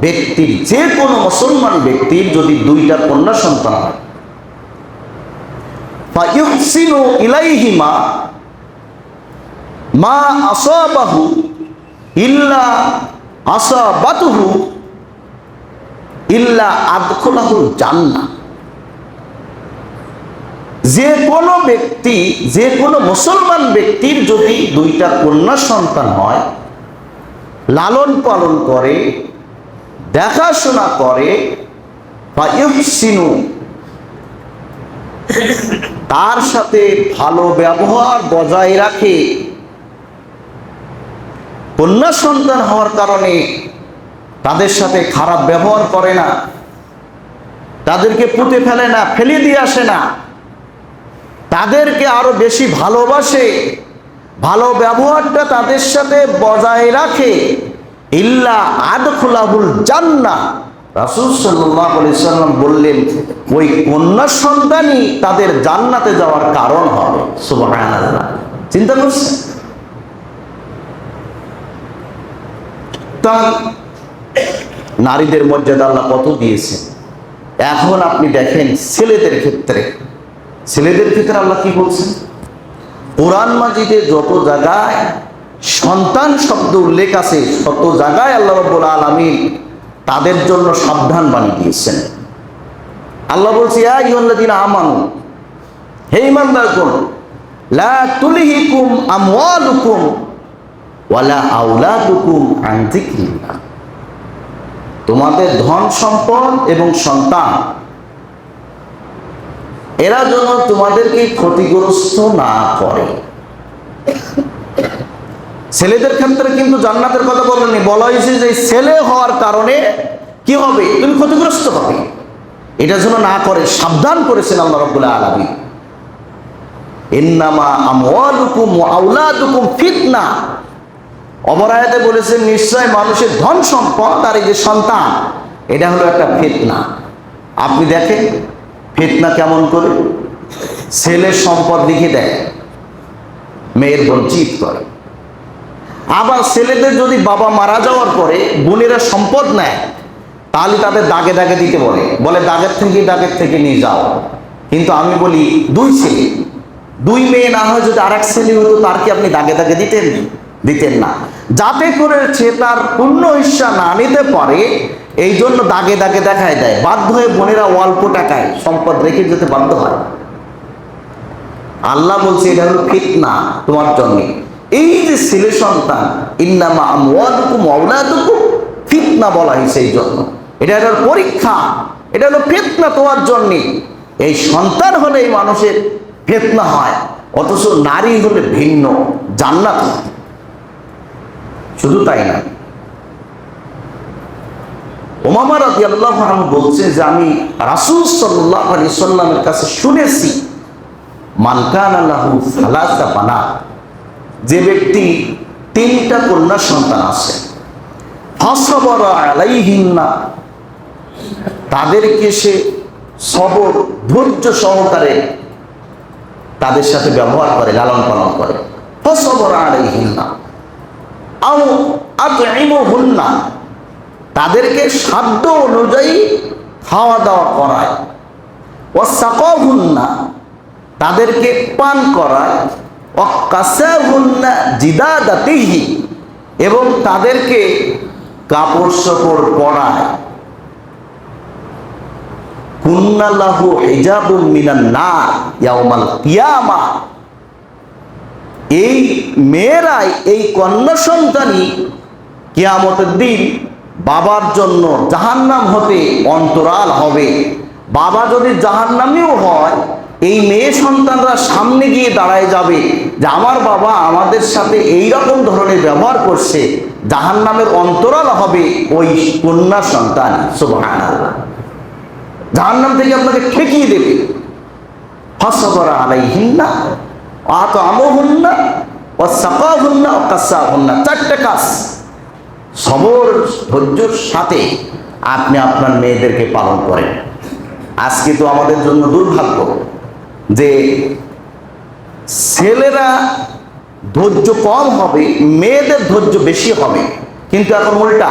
ব্যক্তির যে কোনো মুসলমান ব্যক্তির যদি দুইটা কন্যা সন্তান হয়। ইলাইহিমা মা আসাবাহু ইল্লা আসাবাতুহু ইল্লা আদখুলাহুল জান্নাহ। যে কোনো ব্যক্তি যে কোনো মুসলমান ব্যক্তির যদি দুইটা কন্যা সন্তান হয় লালন পালন করে দেখাশোনা করে তার সাথে ভালো ব্যবহার বজায় রাখে। কন্যা সন্তান হওয়ার কারণে তাদের সাথে খারাপ ব্যবহার করে না। তাদেরকে পুঁতে ফেলে না, ফেলে দিয়ে আসে না। তাদেরকে আরও বেশি ভালোবাসে। ভালো ব্যবহারটা তাদের সাথে বজায় রাখে। ইল্লা আদখুলাহুল জান্না রাসূল সাল্লাম বললেন, ওই কন্যা সন্তানই তাদের জান্নাতে যাওয়ার কারণ হবে। চিন্তা করছেন? তা নারীদের মর্যাদা আল্লাহ কত দিয়েছে এখন আপনি দেখেন ছেলেদের ক্ষেত্রে ছেলেদের ক্ষেত্রে আল্লাহ কি বলছেন? কোরআন মাজিদে যত জায়গায় সন্তান শব্দ উল্লেখ আছে তত জায়গায় আল্লাহ রব্বুল আলমিন তাদের জন্য সাবধান বানিয়ে দিয়েছেন। আল্লাহ বলছি আমানু, হে ইমানদার কোন লা তুলিহিকুম আমওয়ালুকুম ওয়ালা আউলাদুকুম আন যিকরিল্লাহ। তোমাদের ধন সম্পদ এবং সন্তান, এরা যেন তোমাদেরকে ক্ষতিগ্রস্ত না করে। ছেলেদের ক্ষেত্রে কিন্তু জান্নাতের কথা বলেনি বলা হয়েছে যে ছেলে হওয়ার কারণে কি হবে? তুমি ক্ষতিগ্রস্ত হবে। এটা যেন না করে, সাবধান করেছেন আল্লাহ রব্বুল্লাহ আলমী ইন্নামা আমওয়ালুকুম ওয়া আউলাদুকুম ফিতনা। অপরায়তে বলেছেন, নিশ্চয় মানুষের ধন সম্পদ আর এই যে সন্তান, এটা হলো একটা ফিতনা। আপনি দেখেন, ফিতনা কেমন করে? ছেলের সম্পদ লিখে দেয়, মেয়ের বঞ্চিত করে। আবার ছেলেদের যদি বাবা মারা যাওয়ার পরে বোনেরা সম্পদ নেয়, তাহলে তাদের দাগে দাগে দিতে বলে। বলে, দাগের থেকে দাগের থেকে নিয়ে যাও। কিন্তু আমি বলি, দুই ছেলে, দুই মেয়ে না হয় যদি আর এক ছেলে হতো, তার কি আপনি দাগে দাগে দিতেন দিতেন না। যাতে করে সে তার পূর্ণ হিস্সা না নিতে পারে, এই জন্য দাগে দাগে দেখায় দেয়। বাধ্য হয়ে বোনেরা অল্প টাকায় সম্পদ রেখে যেতে বাধ্য হয়। আল্লাহ বলছে, এটা হলো ফিতনা তোমার জন্য। এই যে ছেলে সন্তান, ইন্নামা আমওয়ালুকুম আওলাদুকুম, ফিতনা বলা হয়েছে এই জন্য। এটা একটা পরীক্ষা, এটা হলো ফিতনা তোমার জন্য। এই সন্তান হলে এই মানুষের ফিতনা হয়, অথচ নারী হলে ভিন্ন, জান্নাত শুধু তাই না। ওমামা রাজি আল্লাহ বলছে যে আমি রাসুল সাল্লাহ আলি সাল্লামের কাছে শুনেছি মানকান আল্লাহু সালাসা বানা যে ব্যক্তি তিনটা কন্যা সন্তান আছে তাদেরকে সে সবর, ধৈর্য সহকারে তাদের সাথে ব্যবহার করে, লালন পালন করে। তাদেরকে সাধ্য অনুযায়ী খাওয়া দাওয়া করায়। সাকহুন্না তাদেরকে পান করায়। জিদাদাতিহি, এবং তাদেরকে কাপড় সাপড় পরায় কুন্নালাহু হিজাবুম মিনান নার এই মেয়েরাই, এই কন্যা সন্তানই কিয়ামতের দিন বাবার জন্য জাহান্নাম হতে অন্তরাল হবে। বাবা যদি জাহান্নামিও হয় এই মেয়ে সন্তানরা সামনে গিয়ে দাঁড়ায় যাবে যে আমার বাবা আমাদের সাথে এই রকম ধরনের ব্যবহার করছে জাহান নামের অন্তরাল হবে ওই কন্যা সন্তান, সুবহানাল্লাহ। জাহান্নাম থেকে আপনাকে ঠেকিয়ে দেবে। কাসাহুন্না চারটে কাজ। সবর, ধৈর্যর সাথে আপনি আপনার মেয়েদেরকে পালন করেন। আজকে তো আমাদের জন্য দুর্ভাগ্য। যে ছেলেরা ধৈর্য কম হবে মেয়েদের ধৈর্য বেশি হবে। কিন্তু এখন উল্টা।